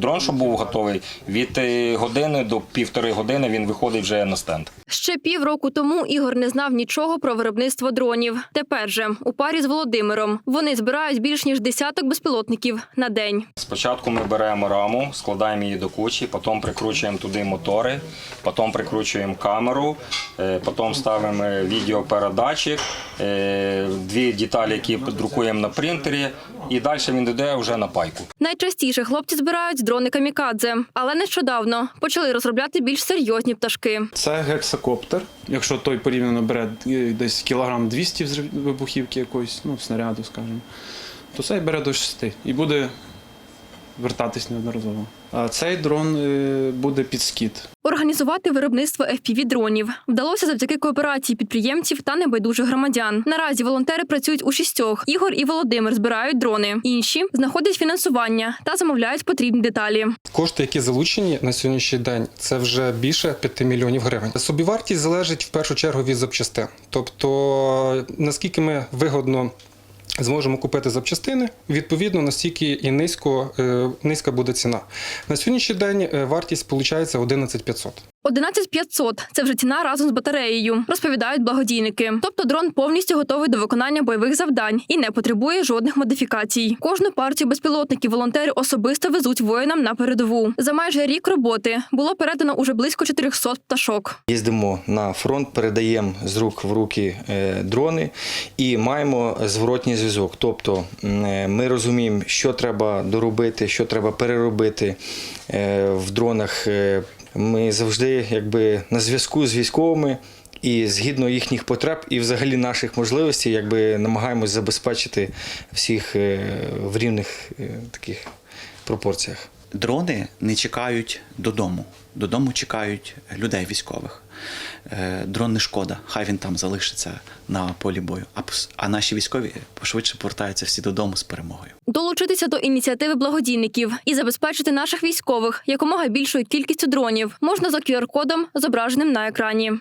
Дрон, щоб був готовий, від е, години до півтори години він виходить вже на стенд. Ще півроку тому Ігор не знав нічого про виробництво дронів. Тепер же у парі з Володимиром вони збирають більш ніж десяток безпілотників на день. Спочатку ми беремо раму, складаємо її до кучі, потім прикручуємо туди мотори, потім прикручуємо камеру, е, потім ставимо відеопередатчик, е, дві деталі, які друкуємо на принтері, і далі він йде вже на пайку. Найчастіше хлопці збирають дрони камікадзе, але нещодавно почали розробляти більш серйозні пташки. Це гексакоптер. Якщо той порівняно бере е, десь кілограм 200 взрив- вибухівки якоїсь, ну, снаряду, скажімо, то цей бере до 6 і буде вертатись неодноразово. А цей дрон е, буде під скіт. Організувати виробництво fpv дронів вдалося завдяки кооперації підприємців та небайдужих громадян. Наразі волонтери працюють у шістьох. Ігор і Володимир збирають дрони. Інші знаходять фінансування та замовляють потрібні деталі. Кошти, які залучені на сьогоднішній день, це вже більше 5 мільйонів гривень. Собівартість залежить в першу чергу від запчастин. Тобто, наскільки ми вигодно зможемо купити запчастини, відповідно, настільки і низько, е, низька буде ціна. На сьогоднішній день е, вартість виходить 11 500. 11500 – це вже ціна разом з батареєю, розповідають благодійники. Тобто дрон повністю готовий до виконання бойових завдань і не потребує жодних модифікацій. Кожну партію безпілотників волонтери особисто везуть воїнам на передову. За майже рік роботи було передано уже близько 400 пташок. Їздимо на фронт, передаємо з рук в руки е, дрони і маємо зворотній зв'язок. Тобто е, ми розуміємо, що треба доробити, що треба переробити е, в дронах. Ми завжди якби на зв'язку з військовими. І згідно їхніх потреб і взагалі наших можливостей, якби намагаємось забезпечити всіх е, в рівних е, таких пропорціях. Дрони не чекають додому. Додому чекають людей військових. Е, Дрон не шкода, хай він там залишиться на полі бою. А наші військові пошвидше повертаються всі додому з перемогою. Долучитися до ініціативи благодійників і забезпечити наших військових якомога більшою кількістю дронів можна за QR-кодом, зображеним на екрані.